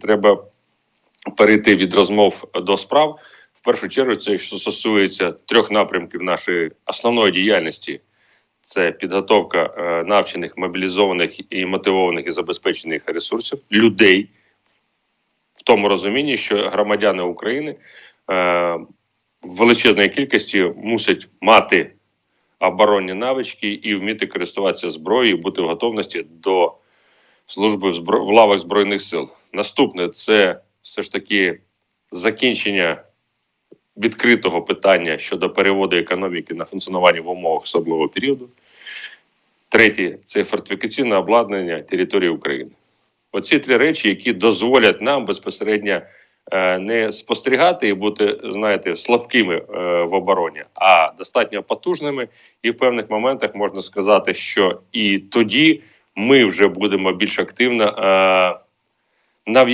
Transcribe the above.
треба перейти від розмов до справ. В першу чергу, це що стосується трьох напрямків нашої основної діяльності: це підготовка е, навчених, мобілізованих і мотивованих і забезпечених ресурсів людей в тому розумінні, що громадяни України е, в величезній кількості мусять мати оборонні навички і вміти користуватися зброєю, бути в готовності до служби в лавах збройних сил. Наступне це все ж таки закінчення відкритого питання щодо переводу економіки на функціонування в умовах особливого періоду. Третє це фортифікаційне обладнання території України. Оці три речі, які дозволять нам безпосередньо е, не спостерігати і бути, знаєте, слабкими е, в обороні, а достатньо потужними. І в певних моментах можна сказати, що і тоді ми вже будемо більш активно е, нав'язувати.